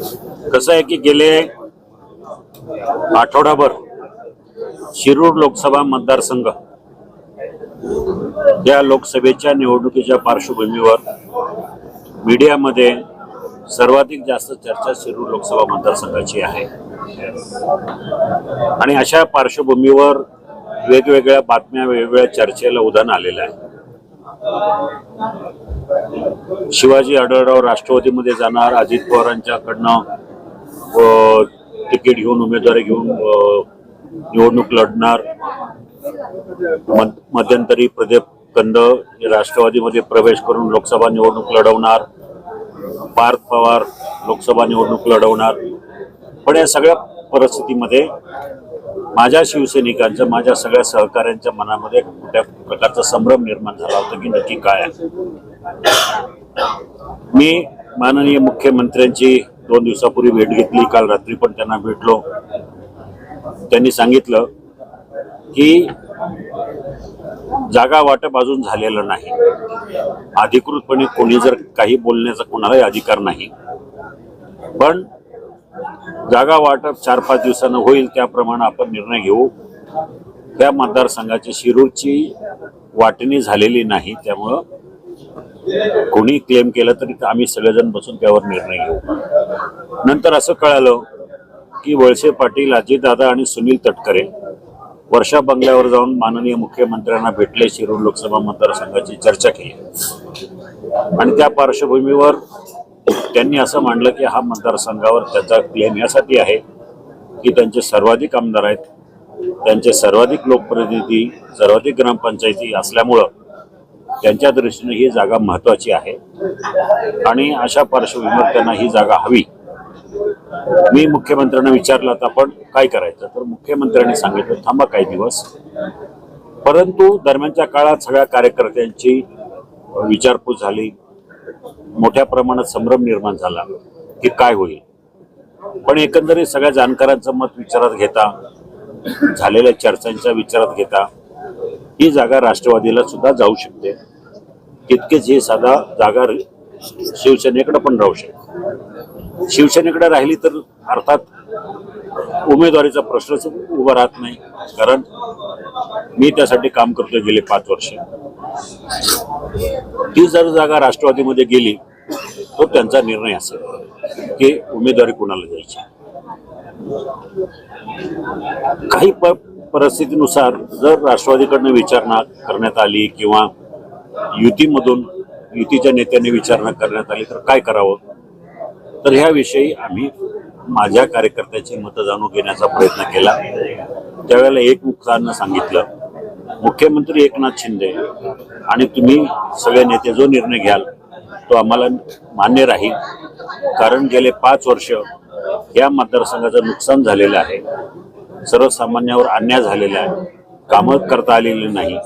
कसं आहे की गेले आठवडाभर शिरूर लोकसभा मतदारसंघ या लोकसभेच्या निवडणुकीच्या पार्श्वभूमीवर मीडियामध्ये सर्वाधिक जास्त चर्चा शिरूर लोकसभा मतदारसंघाची आहे. आणि अशा पार्श्वभूमीवर वेगवेगळ्या बातम्या वेगवेगळ्या चर्चेला उदाहरण आलेलं आहे. शिवाजी आढळराव राष्ट्रवादीमध्ये जाणार अजित पवारांच्याकडनं तिकीट घेऊन उमेदवारी घेऊन निवडणूक लढणार. मध्यंतरी प्रदीप कंद हे राष्ट्रवादीमध्ये प्रवेश करून लोकसभा निवडणूक लढवणार. पार्थ पवार लोकसभा निवडणूक लढवणार. पण या सगळ्या परिस्थितीमध्ये माझ्या शिवसैनिकांच्या माझ्या सगळ्या सहकाऱ्यांच्या मनामध्ये कुठल्या प्रकारचा संभ्रम निर्माण झाला होता की नक्की काय आहे? मी माननीय मुख्यमंत्र्यांची दोन दिवसापूर्वी भेट घेतली काल रात्री पण त्यांना भेटलो. त्यांनी सांगितलं की जागा वाटप अजून झालेलं नाही. अधिकृतपणे कोणी जर काही बोलण्याचा कोणालाही अधिकार नाही. पण जागा वाटप चार पाच दिवसानं होईल त्याप्रमाणे आपण निर्णय घेऊ. त्या मतदारसंघाची शिरूरची वाटणी झालेली नाही त्यामुळं कोणी क्लेम केलं तरी आम्ही सगळेजण बसून त्यावर निर्णय घेऊ. नंतर असं कळालं की वळसे पाटील अजितदादा आणि सुनील तटकरे वर्षा बंगल्यावर जाऊन माननीय मुख्यमंत्र्यांना भेटले शिरूर लोकसभा मतदारसंघाची चर्चा केली. आणि त्या पार्श्वभूमीवर त्यांनी असं मांडलं की हा मतदारसंघावर त्याचा क्लेम यासाठी आहे की त्यांचे सर्वाधिक आमदार आहेत. त्यांचे सर्वाधिक लोकप्रतिनिधी सर्वाधिक ग्रामपंचायती असल्यामुळं त्यांच्या दृष्टीने ही जागा महत्वाची आहे. आणि अशा पार्श्वभूमीवर त्यांना ही जागा हवी. मी मुख्यमंत्र्यांना विचारलं तर आपण काय करायचं? तर मुख्यमंत्र्यांनी सांगितलं थांबा काही दिवस. परंतु दरम्यानच्या काळात सगळ्या कार्यकर्त्यांची विचारपूस झाली. मोठ्या प्रमाणात संभ्रम निर्माण झाला की काय होईल. पण एकंदरीत सगळ्या जाणकारांचं मत विचारात घेता झालेल्या चर्चांच्या विचारात घेता ही जागा राष्ट्रवादीला सुद्धा जाऊ शकते. तितकेच ही साधा जागा शिवसेनेकडे पण राहू शकते. शिवसेनेकडे राहिली तर अर्थात उमेदवारीचा प्रश्नच उभा राहत नाही कारण मी त्यासाठी काम करतोय गेले पाच वर्ष. ती जर जागा राष्ट्रवादीमध्ये गेली तो त्यांचा निर्णय असेल की उमेदवारी कुणाला द्यायची. काही प परिस्थितीनुसार जर राष्ट्रवादीकडनं विचारणा करण्यात आली किंवा युतीमधून युतीच्या नेत्यांनी विचारणा करण्यात आली तर काय करावं? तर ह्याविषयी आम्ही माझ्या कार्यकर्त्याची मतं जाणून घेण्याचा प्रयत्न केला. त्यावेळेला एक मुखानं सांगितलं मुख्यमंत्री एकनाथ शिंदे आणि तुम्ही सगळे नेते जो निर्णय घ्याल तो आम्हाला मान्य राहील. कारण गेले पाच वर्ष या मतदारसंघाचं नुकसान झालेलं आहे. सर्वसामान्यावर अन्याय झालेला आहे. कामं करता आलेली नाही.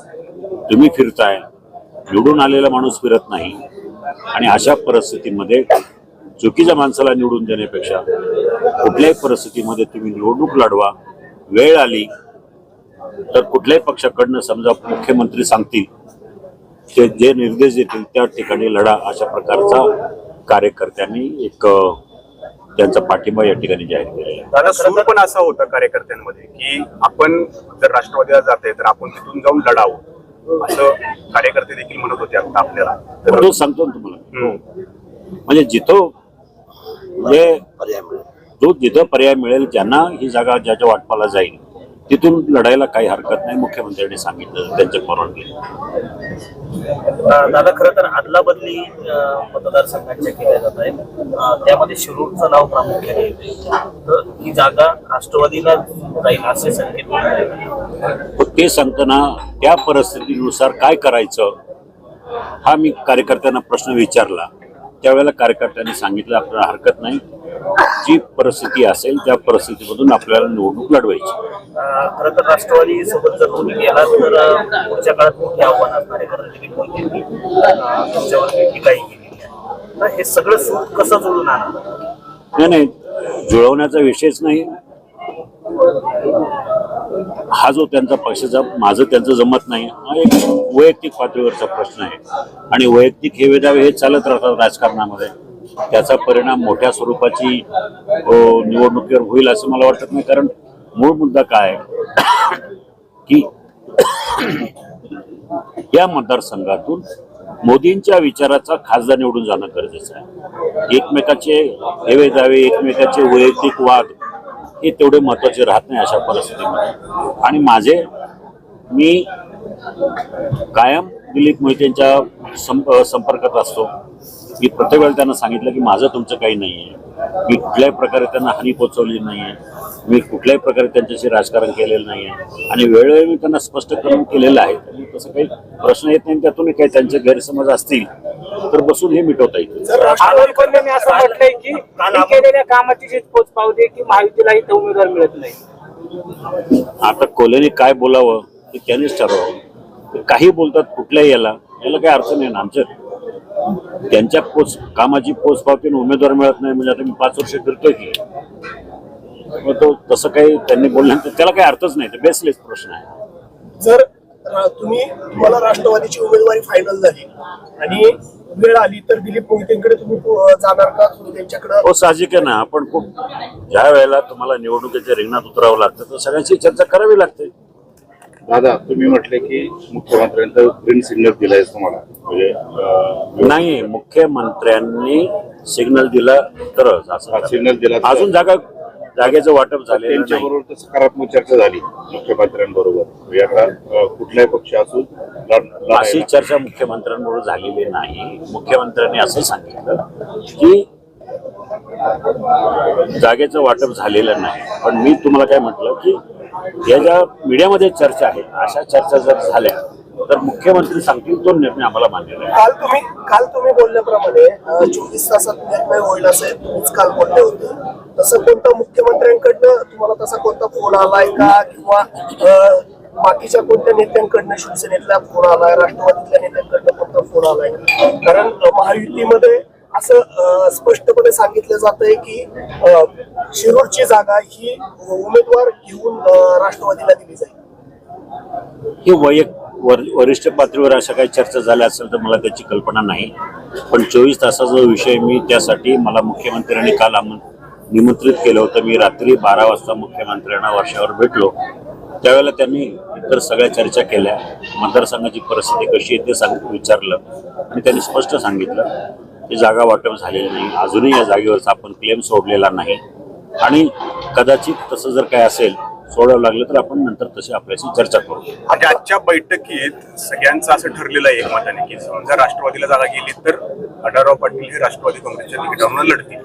तुम्ही फिरताय. निवडून आलेला माणूस फिरत नाही. आणि अशा परिस्थितीमध्ये चुकीच्या माणसाला निवडून देण्यापेक्षा कुठल्याही परिस्थितीमध्ये तुम्ही निवडणूक लढवा. वेळ आली. तर कुठल्याही पक्षाकडनं समजा मुख्यमंत्री सांगतील ते जे निर्देश देतील त्या ठिकाणी लढा अशा प्रकारचा कार्यकर्त्यांनी एक त्यांचा पाठिंबा या ठिकाणी जाहीर केलेला आहे. दादा सूर पण असा होता कार्यकर्त्यांमध्ये की आपण जर राष्ट्रवादीला जाते तर आपण तिथून जाऊन लढावं. असं कार्यकर्ते देखील म्हणत होते आता आपल्याला. तर तो सांगतो ना तुम्हाला. हम्म. म्हणजे जिथं म्हणजे जो जिथं पर्याय मिळेल ज्यांना ही जागा ज्याच्या वाटपाला जाईल तिथून लढायला काही हरकत नाही मुख्यमंत्र्यांनी सांगितलं त्यांच्या परवानगी. दादा खरं तर आदला बदली मतदारसंघांच्या केल्या जात आहेत. त्यामध्ये शिरूरचं नाव प्रामुख्याने येते. तर ही जागा राष्ट्रवादीला जाईल असे संकेत ते सांगताना त्या परिस्थितीनुसार काय करायचं हा मी कार्यकर्त्यांना प्रश्न विचारला. त्यावेळेला कार्यकर्त्यांनी सांगितलं आपल्याला हरकत नाही. जी परिस्थिती असेल त्या परिस्थितीमधून आपल्याला निवडणूक लढवायची. खरं तर राष्ट्रवादी सोबत जर तुम्ही गेलात तर पुढच्या काळात मोठी आव्हान असणार आहे कारण मोदींनी टीकाही केलेली आहे. तर हे सगळं सूट कसं जुळून आणणार नाही नाही जुळवण्याचा विषयच नाही. हा जो त्यांचा पक्षाचा माझं त्यांचं जमत नाही. हा एक वैयक्तिक पातळीवरचा प्रश्न आहे. आणि वैयक्तिक हे वेदावे हे चालत राहतात राजकारणामध्ये. त्याचा परिणाम मोठ्या स्वरूपाची निवडणुकीवर होईल असं मला वाटत नाही. कारण मूळ मुद्दा काय की या मतदारसंघातून मोदींच्या विचाराचा खासदार निवडून जाणं गरजेचं आहे. एकमेकाचे हेवे दावे एकमेकाचे वैयक्तिक वाद हे तेवढे महत्त्वाचे राहत नाही अशा परिस्थितीमध्ये. आणि माझे मी कायम दिलीप मोहितेंच्या संप संपर्कात असतो. मी प्रत्येक वेळेला त्यांना सांगितलं की माझं तुमचं काही नाही आहे मी कुठल्याही प्रकारे त्यांना हानी पोचवली नाही आहे मी कुठल्याही प्रकारे त्यांच्याशी राजकारण केलेलं नाही आहे आणि वेळोवेळी मी त्यांना स्पष्ट करून केलेलं आहे. त्यामुळे तसं काही प्रश्न येत नाही त्यातून काही त्यांचे गैरसमज असतील तर बसून हे मिटवता येईल. राष्ट्रवादीकडनं असं म्हटलंय की मी केलेल्या कामाची जी पोच पावते की महायुतीला इथं उमेदवार मिळत नाही. आता कोल्हेने काय बोलावं ते त्यांनीच ठरवावं. काही बोलतात कुठल्याही याला याला काही अर्थ नाही ना आमच्या त्यांच्या पोच कामाची पोच पावतीने उमेदवार मिळत नाही म्हणजे आता मी पाच वर्ष फिरतोय की. मग तो तसं काही त्यांनी बोलल्यानंतर त्याला काही अर्थच नाही ते बेसलेस प्रश्न आहे. जर रा- तुम्ही तुम्हाला राष्ट्रवादीची उमेदवारी फायनल झाली आणि वेळ आली तर दिलीप मोहितेंकडे तुम्ही जाणार का? तुम्ही त्यांच्याकडे हो साहजिक आहे ना आपण खूप ज्या वेळेला तुम्हाला निवडणुकीच्या रिंगणात उतरावं लागतं तर सगळ्यांशी चर्चा करावी लागते. दादा तुम्ही म्हटले की मुख्यमंत्र्यांचा ग्रीन सिग्नल दिलाय तुम्हाला. म्हणजे नाही मुख्यमंत्र्यांनी सिग्नल दिला तरच असं सिग्नल दिला अजून जागा जागेचं वाटप नाही. त्यांच्याबरोबर सकारात्मक चर्चा झाली मुख्यमंत्र्यांबरोबर. म्हणजे आता अं, कुठलाही पक्ष असून अशी. चर्चा मुख्यमंत्र्यांबरोबर झालेली नाही. मुख्यमंत्र्यांनी असं सांगितलं की जागेचं वाटप झालेलं नाही. पण मी तुम्हाला काय म्हटलं की या ज्या मीडियामध्ये चर्चा आहे अशा चर्चा जर झाल्या तर मुख्यमंत्री सांगतील तो निर्णय आम्हाला मान्य नाही. काल तुम्ही काल तुम्ही बोलल्याप्रमाणे चोवीस तासात निर्णय होईल असेल तुम्हीच काल बोलले होते. तसं कोणता मुख्यमंत्र्यांकडनं तुम्हाला तसा कोणता फोन आलाय का? किंवा बाकीच्या कोणत्या नेत्यांकडनं शिवसेनेतला फोन आलाय राष्ट्रवादीतल्या नेत्यांकडनं कोणता फोन आलाय? कारण महायुतीमध्ये असं स्पष्टपणे सांगितलं जात आहे की शिरूरची जागा ही उमेदवार घेऊन राष्ट्रवादीला दिली जाईल. ही वैयक वर वरिष्ठ पातळीवर अशा काही चर्चा झाल्या असेल तर मला त्याची कल्पना नाही. पण चोवीस तासाचा विषय मी त्यासाठी मला मुख्यमंत्र्यांनी काल निमंत्रित केलं होतं. मी रात्री बारा वाजता मुख्यमंत्र्यांना वर्षावर भेटलो. त्यावेळेला त्यांनी इतर सगळ्या चर्चा केल्या. मतदारसंघाची परिस्थिती कशी आहे ते सांग विचारलं. आणि त्यांनी स्पष्ट सांगितलं. की जागा वाटप झालेली नाही. अजूनही या जागेवरचा आपण क्लेम सोडलेला नाही. आणि कदाचित तसं जर काय असेल सोडावं लागलं तर आपण नंतर तशी आपल्याशी चर्चा करू. आणि आजच्या बैठकीत सगळ्यांचं असं ठरलेलं आहे एकमताने की समजा राष्ट्रवादीला जागा गेली तर आढळराव पाटील हे राष्ट्रवादी काँग्रेसच्या तिकिटावरून लढतील.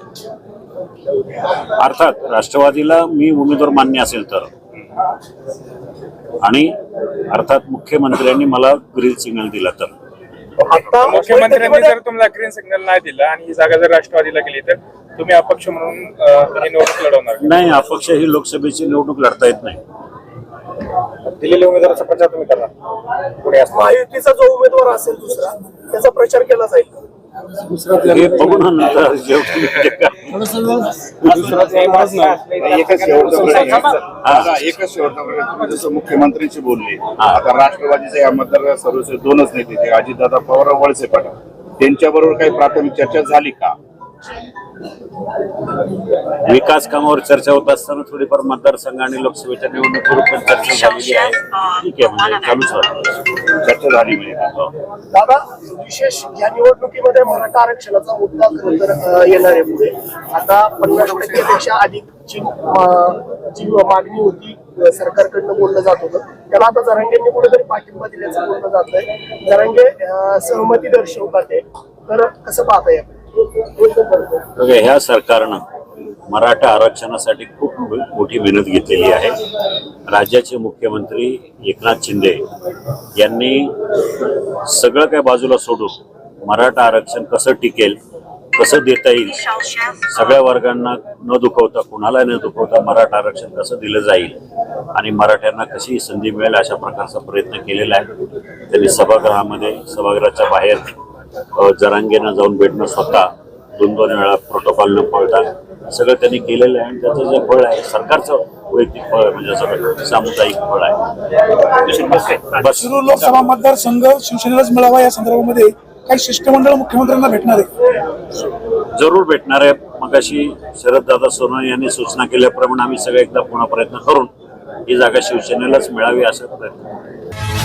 अर्थात राष्ट्रवादीला मी उमेदवार मान्य असेल तर. आणि अर्थात मुख्यमंत्र्यांनी मला ग्रीन सिग्नल दिला तर. आता मुख्यमंत्र्यांनी जर तुम्हाला ग्रीन सिग्नल नाही दिला आणि ही जागा जर राष्ट्रवादीला गेली तर तुम्ही अपक्ष म्हणून ही निवडणूक लढवणार? नाही अपक्ष ही लोकसभेची निवडणूक लढता येत नाही. दिलेल्या उमेदवाराचा प्रचार तुम्ही करणार? पुढे असणार. महायुतीचा जो उमेदवार असेल दुसरा त्याचा प्रचार केला जाईल हे नंतर. एकच शेवटचा जसं मुख्यमंत्र्यांशी बोलले. आता राष्ट्रवादीचे या मतदार सर्वस्व दोनच नेते अजितदादा पवार वळसे पाटील. त्यांच्याबरोबर काही प्राथमिक चर्चा झाली का? विकास कामावर चर्चा होत असताना थोडीफार मतदारसंघ आणि लोकसभेच्या निवडणुकीवर पण चर्चा झालेली आहे. ठीक आहे म्हणजे चालूच राहतो. चर्चा झाली म्हणजे हो. दादा विशेष या निवडणुकीमध्ये मराठा आरक्षणाचा मुद्दा खरं तर अ, येणार आहे पुढे. आता पन्नास टक्केपेक्षा अधिकची अ, जी मागणी होती. अ, सरकारकडनं बोललं जात होतं. त्याला आता जरांगेंनी कुठेतरी पाठिंबा दिल्याचं बोललं जात आहे जरांगे अ, सहमती दर्शवतात आहे तर कसं पाहता येईल बघा, ह्या सरकारनं मराठा आरक्षणासाठी खूप मोठी मेहनत घेतलेली आहे. राज्याचे मुख्यमंत्री एकनाथ शिंदे यांनी सगळं काय बाजूला सोडून मराठा आरक्षण कसं टिकेल कसं देता येईल सगळ्या वर्गांना न दुखवता कुणाला न दुखवता मराठा आरक्षण कसं दिलं जाईल आणि मराठ्यांना कशी संधी मिळेल अशा प्रकारचा प्रयत्न केलेला आहे. त्यांनी सभागृहामध्ये सभागृहाच्या बाहेर जरांगेनं जाऊन भेटणं स्वतः दोन दोन वेळा प्रोटोकॉल न पळता सगळं त्यांनी केलेलं आहे आणि त्याचं जे फळ आहे सरकारचं वैयक्तिक फळ आहे, म्हणजे सगळं सामुदायिक फळ आहे. लोकसभा मतदारसंघ शिवसेनेलाच मिळावा या संदर्भामध्ये काही शिष्टमंडळ मुख्यमंत्र्यांना भेटणार आहे. जरूर भेटणार आहे मग अशी शरददादा सोनवणे यांनी सूचना केल्याप्रमाणे आम्ही सगळे एकदा पुन्हा प्रयत्न करून ही जागा शिवसेनेलाच मिळावी असा प्रयत्न.